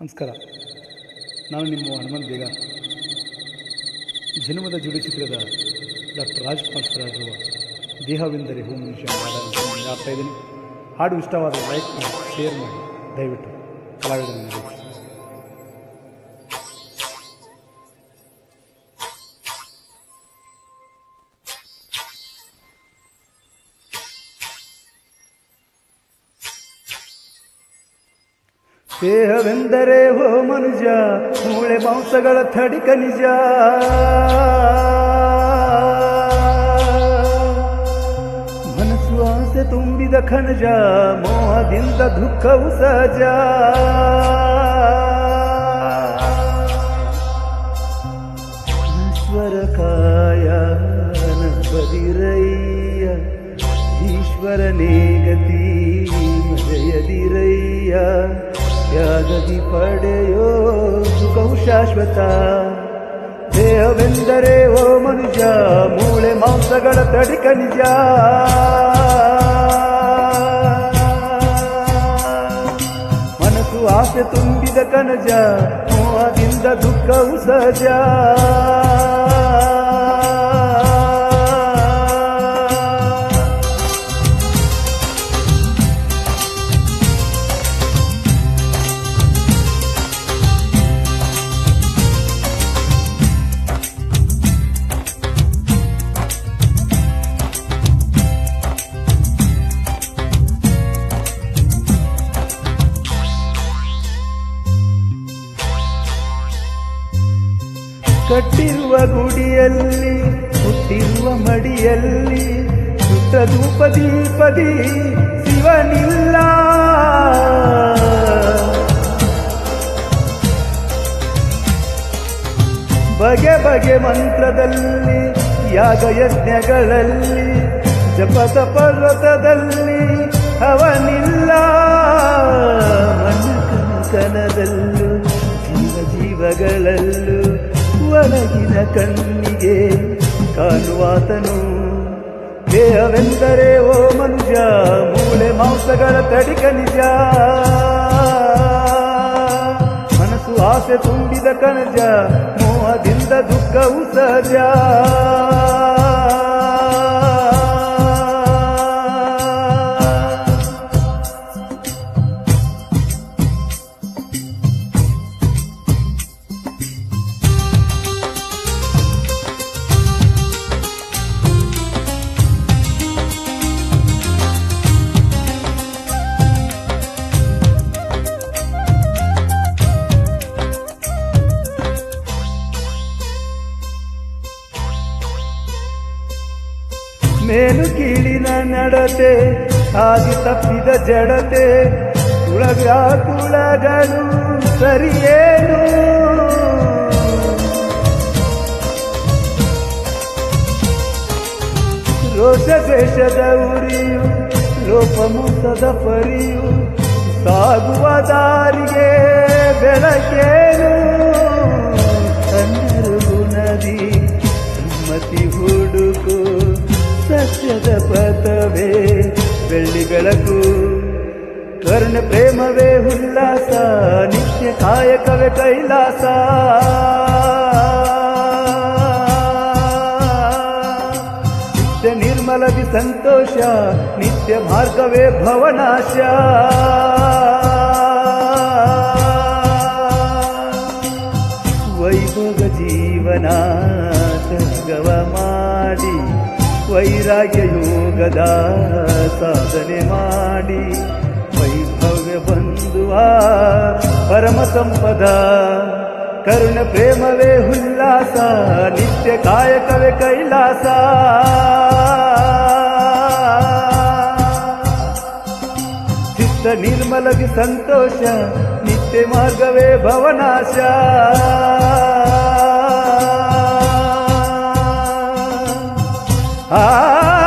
ನಮಸ್ಕಾರ. ನಾನು ನಿಮ್ಮ ಹನುಮಂತ್ ಬೇಗ. ಜನ್ಮದ ಜುಡಿ ಚಿತ್ರದ ಡಾಕ್ಟರ್ ರಾಜ್ಕುಮಾರ್ ಸರ್ ಆಗಿರುವ ದೇಹವೆಂದರೆ ಹೋಮ್ ಮನುಷ್ಯ ಹಾಡು ಇಷ್ಟವಾದ ಲೈಕ್ ಶೇರ್ ಮಾಡಿ ದಯವಿಟ್ಟು ಕಲಾವಿದರನ್ನು ದೇಹವೆಂದರೆ ಹೋ ಮನುಜ, ಮೂಳೆ ಮಾಂಸಗಳ ಥಡಿಕ ನಿಜ. ಮನಸ್ಸು ಆಸೆ ತುಂಬಿದ ಖನಜ ಮೋಹದಿಂದ ದುಃಖವು ಸಹಜ. ಈಶ್ವರ ಕಾಯ ಬದಿರಯ್ಯ, ಈಶ್ವರನೇ ಗತಿ ಮರೆಯದಿರಯ್ಯ. ಯಾಗದಿ ಪಡೆಯೋ ಸುಖವು ಶಾಶ್ವತ. ದೇಹವೆಂದರೆ ಓ ಮನುಜ ಮೂಳೆ ಮಾಂಸಗಳ ತಡಿಕ ನಿಜ ಮನಸ್ಸು ಆಸೆ ತುಂಬಿದ ಕನಜ, ಮೋಹದಿಂದ ದುಃಖವು ಸಹಜ. ಕಟ್ಟಿರುವ ಗುಡಿಯಲ್ಲಿ, ಹುಟ್ಟಿರುವ ಮಡಿಯಲ್ಲಿ ಧೂಪ ದೀಪದಿ ಶಿವನಿಲ್ಲ. ಬಗೆ ಬಗೆ ಮಂತ್ರದಲ್ಲಿ, ಯಾಗ ಯಜ್ಞಗಳಲ್ಲಿ ಜಪದ ಪರ್ವತದಲ್ಲಿ ಅವನಿಲ್ಲ. ಮನ ಕನಕನದಲ್ಲೂ ಜೀವ ಜೀವಗಳಲ್ಲೂ ಒಳಗಿನ ಕಣ್ಣಿಗೆ ಕಾಣುವಾತನು. ದೇಹವೆಂದರೆ ಓ ಮನುಜ ಮೂಳೆ ಮಾಂಸಗಳ ತಡಿಕ ನಿಜ ಮನಸ್ಸು ಆಸೆ ತುಂಬಿದ ಕಣಜ, ಮೋಹದಿಂದ ದುಃಖವು ಸಹಜ ಮೇಲು ಕೀಳಿನ ನಡತೆ, ಹಾದಿ ತಪ್ಪಿದ ಜಡತೆ ಕುಳವ್ಯಾಕುಳಗಳು ಸರಿಯೇನು? ರೋಷ ದ್ವೇಷದ ಉರಿಯು, ಲೋಪಮೂಸದ ಪರಿಯು, ಸಾಗುವ ದಾರಿಗೆ ಬೆಳಕೇನು? ಬೆಳಕು ಕರ್ಣ ಪ್ರೇಮವೇ ಉಲ್ಲಾಸ, ನಿತ್ಯ ಕಾಯಕವೇ ಕೈಲಾಸ. ನಿತ್ಯ ನಿರ್ಮಲದಿ ಸಂತೋಷ, ನಿತ್ಯ ಮಾರ್ಗವೇ ಭವನಾಶ. ವೈಭೋಗ ಜೀವನ ತ್ಯಾಗವ ಮಾಡಿ. ವೈರಾಗ್ಯ ಯೋಗದ ಸಾಧನೆ ಮಾಡಿ ವೈಭವ್ಯ ಬಂಧುವ ಪರಮ ಸಂಪದ. ಕರುಣ, ಪ್ರೇಮವೇ ಉಲ್ಲಾಸ, ನಿತ್ಯ ಕಾಯಕವೇ ಕೈಲಾಸ. ಚಿತ್ತ ನಿರ್ಮಲಗಿ ಸಂತೋಷ, ನಿತ್ಯ ಮಾರ್ಗವೇ ಭವನಾಶ. Ah.